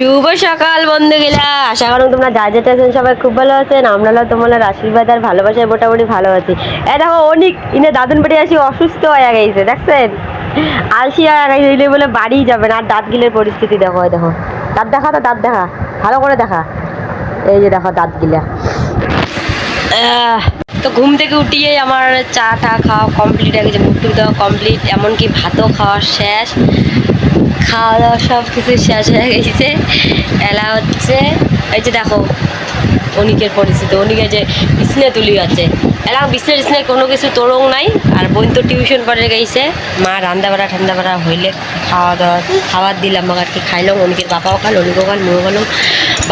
শুভ সকাল বন্ধুগুলা আশা করুন তোমরা যা যেতে আছেন সবাই খুব ভালো আছেন। আমরা তোমাদের আশীর্বাদ আর ভালোবাসায় মোটামুটি ভালো আছি। এ দেখো, অনেক, ইনে দাদুন বাড়ি আসি অসুস্থ হয়ে গেছে, দেখছেন? আলসি হয়ে গেছে বলে বাড়ি যাবে না। আর দাঁত গিলের পরিস্থিতি দেখো দেখো। দাঁত দেখা তো, দাঁত দেখা। ভালো করে দেখা। এই যে দেখো দাঁত গিলা। তো ঘুম থেকে উঠিয়ে আমার চা টা খাওয়া কমপ্লিট হয়ে গেছে। মুখ টুক দেওয়া কমপ্লিট এমনকি ভাতও খাওয়া শেষ। খাওয়া দাওয়া সব কিছু শেষ হয়ে গেছে। এলা হচ্ছে, এই যে দেখো, অনিকের পরিস্থিতি অনিকে যে বিছনে তুলি আছে এলা বিছনে টিছনে কোনো কিছু তোরং নাই, আর বোন তো টিউশন পড়ে গেছে। মা রান্না বাড়া ঠান্ডা বাড়া হইলে খাওয়া দাওয়া খাবার দিলাম আর কি খাইলাম, অনিকের বাবাও খাল অনিকও খাল মুও খালাম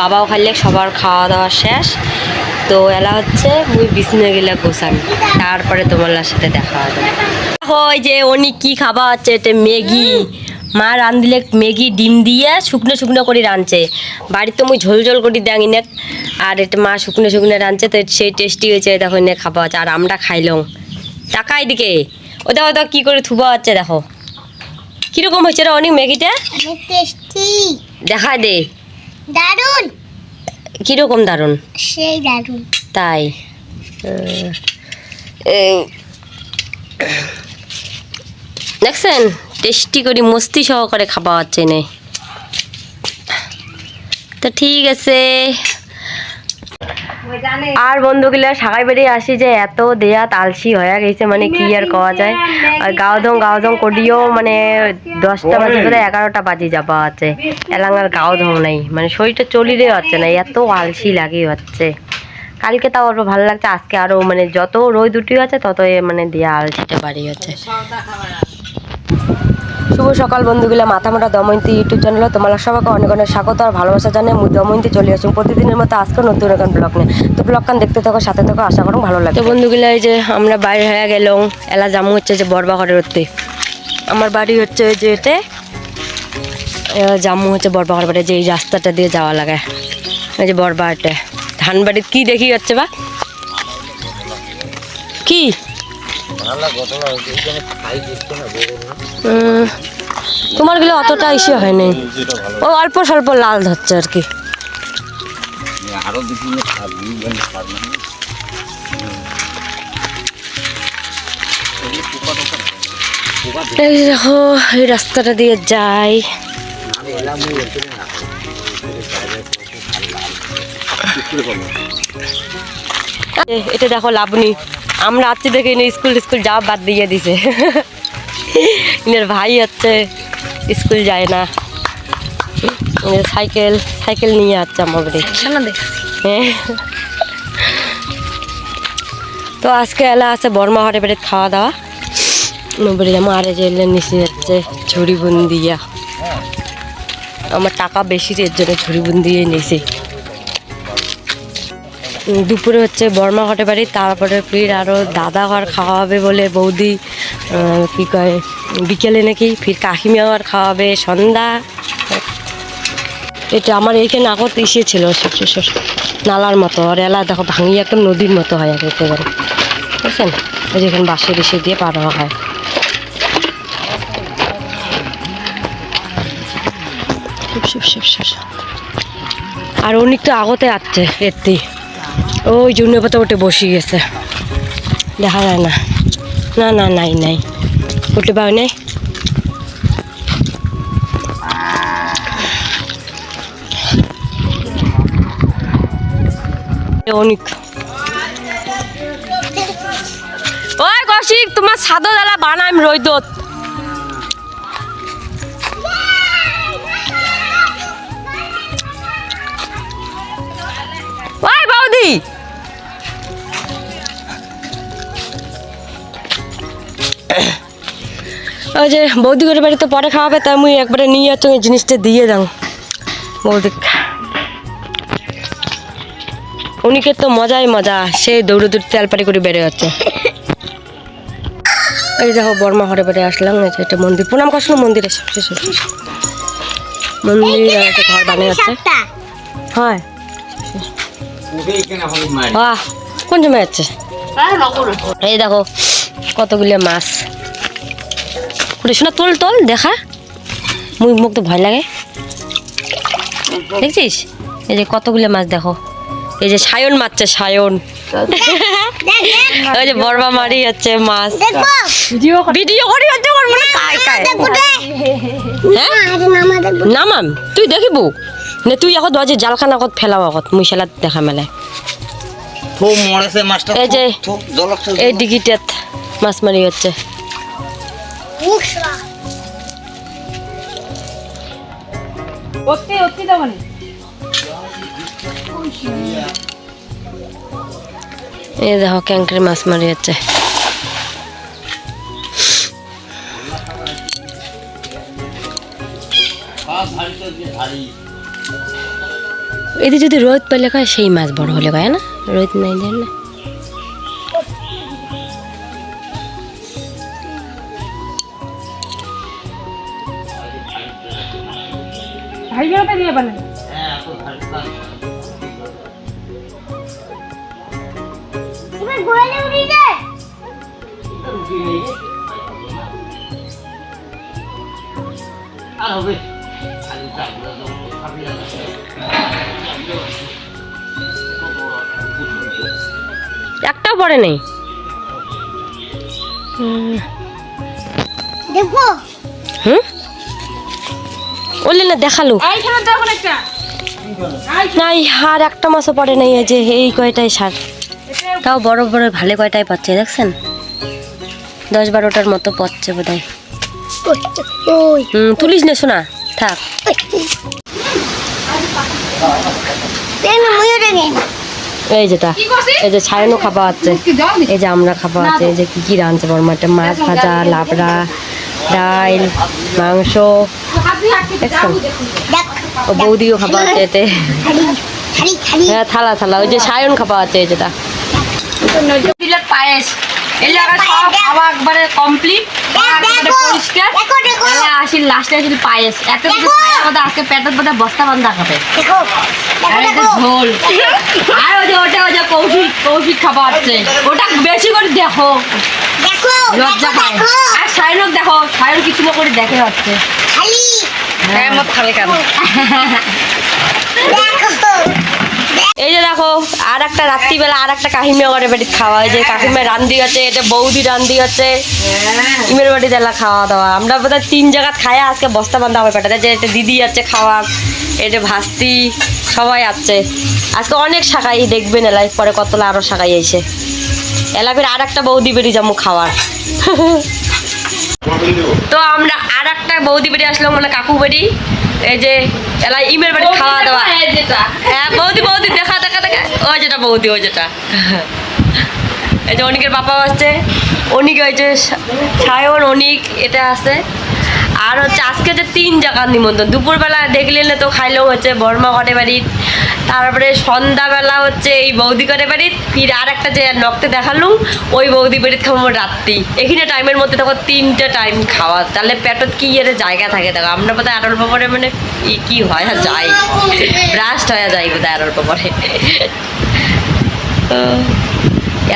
বাবাও খাইলে সবার খাওয়া দাওয়া শেষ। তো এলা হচ্ছে, মুই বিছনে গেলে গোসান তারপরে তোমার সাথে দেখা হবে। ওই যে অনেক কি খাবার হচ্ছে এটা ম্যাগি। মা রান্ধিলে ম্যাগি ডিম দিয়ে শুকনো শুকনো করে রাঁধছে। বাড়িতে মুই ঝোল ঝোল করে দাঙি না। আর এটা মা শুকনো শুকনো রাঁধছে তো সেই টেস্টি হয়েছে দেখো নে খাওয়া হচ্ছে। আর আমরা খাইলাম। টাকা এদিকে। ও দেখো দেখো কী করে থুবা হচ্ছে দেখো। কীরকম হয়েছে রে অনেক ম্যাগিটা? দেখা দে। দারুণ কীরকম দারুণ? সেই দারুণ তাই। দেখছেন? টেস্টি করে, মস্তি সহকারে খাওয়া হচ্ছে নে। তো ঠিক আছে। আর বন্ধুগুলা, সাগাই বেরিয়ে আসি যে এত দেয়া তালসি হয়ে গেছে মানে কি আর কওয়া যায়? আর গাও ধং গাও ধং করিও মানে দশটা বাজে করে এগারোটা বাজে যাবা আছে এলাঙ্গার গাও ধং নাই মানে শরীরটা চলিরে হচ্ছে না, এত আলসি লাগে হচ্ছে। কালকে তাও অল্প ভালো লাগছে, আজকে আরও মানে যত রোদ দুটি আছে তত মানে দেয়া আলসিটা বাড়ি হচ্ছে। শুভ সকাল, বন্ধুগুলা। মাথা মোটা দময়ন্তী ইউটিউব চ্যানেলে তোমার সবাইকে অনেক অনেক স্বাগত আর ভালোবাসা জানিয়ে মুই দময়ন্তী চলে আসুন প্রতিদিনের মতো আজকে নতুন এখন ব্লগ নিয়ে। তো ব্লগখান দেখতে থাকো, সাথে থাকো, আশা করুন ভালো লাগে তো বন্ধুগুলা, এই যে আমরা বাইরে হয়ে গেলাম। এলা জামু হচ্ছে যে বরবাঘরের হতে আমার বাড়ি হচ্ছে যে এতে। জামু হচ্ছে বরবাঘর বাড়ি, যে এই রাস্তাটা দিয়ে যাওয়া লাগে। এই যে বরবাহাটে ধান বাড়ির কি দেখি হচ্ছে বা? কি? তোমারগুলো অতটা ইসে হয়নি ও অল্প স্বল্প লাল ধরছে আর কি। আরও এই দেখো এই রাস্তাটা দিয়ে যাই। এটা দেখো লাবণী। আমরা আছি দেখে ইনি স্কুল স্কুল যাওয়া বাদ দিয়ে দিছে। ইনের ভাই হচ্ছে স্কুল যায় না। সাইকেল সাইকেল নিয়ে যাচ্ছে বাড়ি হ্যাঁ। তো আজকে এলা আছে বর্মা হরে বেড়ে খাওয়া দাওয়া। নবরে আমার আরে যে এলে নিচে যাচ্ছে ঝুড়ি বুন্দিয়া আমার টাকা বেশি এর জন্য ঝুড়ি বুন্দিয়ে নিয়েছি দুপুরে হচ্ছে বর্মা ঘটে বাড়ি, তারপরে ফির আরও দাদা ঘর খাওয়া হবে বলে বৌদি কি কয়, বিকেলে নাকি ফির কাকিমা ঘর খাওয়াবে সন্ধ্যা। এটা আমার এইখানে আগত ইসে ছিল শ্বশুর শ্বশুর, নালার মতো, আর এলা দেখো ভাঙিয়ে একদম নদীর মতো হয় আর একেবারে বুঝছেন? ওই যে এখানে বাঁশের ইসে দিয়ে পার হওয়া হয়। আর অনেক তো আগতে আসছে, এত্তি। ওই জন্য পাতা উঠে বসে গেছে। দেখা যায় না। না না, নাই নাই। উঠে পাও নাই। অনেক। ওই কৌশিক, তোমার সাদা জ্বালা, বানাইম রইদত ওই বৌদি! ওই যে বৌদি করে বাড়িতে পরে খাওয়াবে তাই মুই একবারে নিয়ে যাচ্ছ এই জিনিসটা দিয়ে দাও। বৌদি উনিকে তো মজাই মজা সে দৌড়ে দৌড়ে তেলপাড়ি করে বেড়ে যাচ্ছে। এই দেখো বর্মা হরে বেড়ে আসলাম এই যে এটা মন্দির। প্রণাম করছিল মন্দিরে। মন্দির একটা ঘর বানিয়ে আছে। হয়। বাহ কোন সময় যাচ্ছে এই দেখো কতগুলো মাছ। ওরে শোনা তোল তোল দেখা। মুখ মুখ তো ভয় লাগে। দেখছিস? এই যে কতগুলো মাছ দেখো। এই যে সায়ন মারছে সায়ন। ওই যে বরবা মারি হচ্ছে মাছ। দেখো। ভিডিও করি। হচ্ছে ওর মনে কায় কায় হ্যাঁ? আরে নামা দেখো না মাম তুই দেখিব? নে তুই আগত বাজে জালখান আগত ফেলাও আগত মুই খেলাত দেখা মেলে থো মরেছে মাছটা এই যে, এই ডিগিটাত মাছ মারি এই দেখো ক্যাঙ্করি মাছ মারি হচ্ছে। এদের যদি রোদ পেলে কয় সেই মাছ বড় হলে কয় না? রোদ নাই দেন না তুমি গোলে উড়ি যায় আর হবে। একটাও পড়ে নেই। দেখো হুম? বললি না দেখাল। নাই আর একটা মাছও পড়ে নাই এই যে এই কয়টাই সার। তাও বড় বড় ভালো কয়টাই পাচ্ছে দেখছেন? দশ বারোটার মতো পড়ছে বোধ হয় তুলিস না শোনা থাক। এই যেটা এই যে ছায়ানো খাওয়া আছে। এই যে আমরা খাওয়া আছে এই যে কি কি রাঁধছে বড় মাঠে মাছ ভাজা লাবড়া ডাল মাংস ও বৌদিও হ্যাঁ থালা থালা। ওই যে সায়ন যেটা পায়েস। এই সব খাওয়া একবারে কমপ্লিট পরিষ্কার। দেখো দেখো। তাহলে আসি লাস্টে আসি পায়েস। এত কিছু খাওয়ার কথা আজকে পেটের বোধ বস্তা বান্ধা খাবে আর এই ঝোল আর ওই যে ওটা ওই যে কৌশিক কৌশিক খাবার আছে। ওটা বেশি করে দেখো। দেখো লজ্জা পায়। আর সায়নক দেখো সায়ন কিছু না করে দেখে হচ্ছে হ্যাঁ এই যে দেখো, আর একটা রাত্রিবেলা, আর একটা কাহিমে ঘরে বাড়ি খাওয়া হয়। যে কাকিমা রান্দি আছে এটা বৌদি রান্দি আছে ইমের বাড়ি দেলা খাওয়া দাওয়া। আমরা বোধহয় তিন জায়গা খায় আজকে বস্তা বান্ধা হবে পেটাতে যে এটা দিদি আছে খাওয়া এটা ভাস্তি, সবাই আছে। আজকে অনেক শাখাই দেখবেন এলাই। পরে কতলা আরও শাখাই এসে এলা ফের আর একটা বৌদি বেরি যাব খাওয়ার। তো আমরা আর একটা বৌদি বাড়ি আসলো মানে কাকু বাড়ি। এই যে এলা ইমের বাড়ি খাওয়া দাওয়া। হ্যাঁ বৌদি বৌদি দেখা দেখা দেখা। ওই যেটা বৌদি ওই যেটা। এই যে অনিকের বাবা আসছে। অনিক ওই যে সায়ন অনিক এটা আছে। আর হচ্ছে আজকে যে তিন জায়গার নিমন্ত্রণ। দুপুরবেলা দেখলে না তো খাইলেও হচ্ছে বর্মা করে বাড়ির, তারপরে সন্ধ্যাবেলা হচ্ছে এই বৌদি করে বাড়ির, ফির আর একটা যে নক্তে দেখালুম, ওই বৌদি বাড়ির খাব রাত্রি। এখানে টাইমের মধ্যে দেখো তিনটে টাইম খাওয়া, তাহলে পেটত কি এর জায়গা থাকে দেখো? আমরা বোধহয় আর অল্প পরে মানে কি হয় আর যাই। ব্রাস্ট হয়ে যায় বোধহয় আর অল্প পরে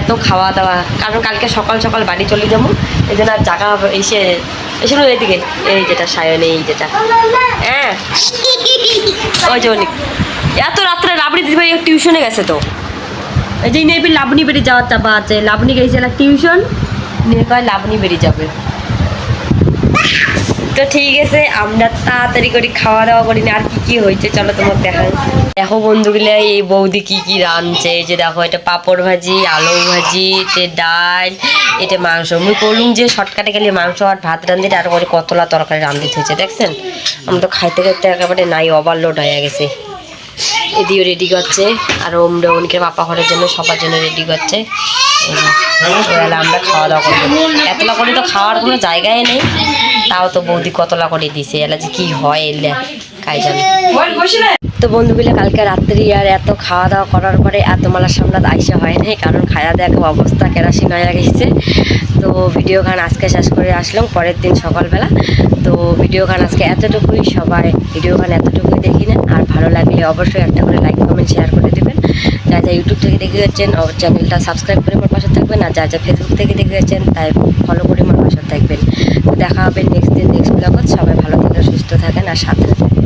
এত খাওয়া দাওয়া। কারণ কালকে সকাল সকাল বাড়ি চলে যাব এই জন্য আর জাগা এসে এসে এদিকে এই যেটা সায়ন এই যেটা। হ্যাঁ? ওই যে অনেক। এত রাত্রে রাবড়ি দিদি ভাই টিউশনে গেছে তো। এই যে নেবি লাবণী বেরিয়ে যাওয়ার চাপা আছে। লাবণী গেছে না টিউশন? নিয়ে কয় লাবণী বেরিয়ে যাবে। তো ঠিক আছে আমরা তাড়াতাড়ি করে খাওয়া দাওয়া করি না আর কি কি হয়েছে চলো তোমাকে দেখাই। দেখো বন্ধুগুলো, এই বৌদি কি কি রাঁধছে? এই যে দেখো, এটা পাপড় ভাজি আলু ভাজি, এটা ডাল, এটা মাংস। মুই করলুম যে শর্টকাটে গেলে মাংস আর ভাত রান্ধি আর করে কতলা তরকারি রান্ধতে হয়েছে, দেখছেন? আমি তো খাইতে খাইতে একেবারে নাই ওভারলোড হয়ে গেছে। এদিও রেডি করছে, আর ওমরা উনকে পাপা ঘরের জন্য, সবার জন্য রেডি করছে। আমরা খাওয়া দাওয়া করব। এতলা করে তো খাওয়ার কোনো জায়গায় নেই, তাও তো বৌদি কতলা করে দিছে এলা যে কি হয়, এলে। খাই জানে তো বন্ধুগুলো কালকে রাত্রি আর এত খাওয়া দাওয়া করার পরে এত মালার সামনে আইসা হয় নাই কারণ খাওয়া দেখা অবস্থা কেরাসিন হয়ে গেছে তো ভিডিও গান আজকে শেষ করে আসলাম পরের দিন সকালবেলা। তো ভিডিও গান আজকে এতটুকুই সবাই ভিডিও গান এতটুকুই দেখি নেন আর ভালো লাগলে অবশ্যই একটা করে লাইক কমেন্ট শেয়ার করে দেবেন। যা যা ইউটিউব থেকে দেখে যাচ্ছেন চ্যানেলটা সাবস্ক্রাইব করে আমার পাশে থাকবেন আর যা যা ফেসবুক থেকে দেখে যাচ্ছেন তাই ফলো করে আমার পাশে থাকবেন। তো দেখা হবে নেক্সট দিন নেক্সট ব্লগত সবাই ভালো থাকেন সুস্থ থাকেন আর সাথে থাকেন।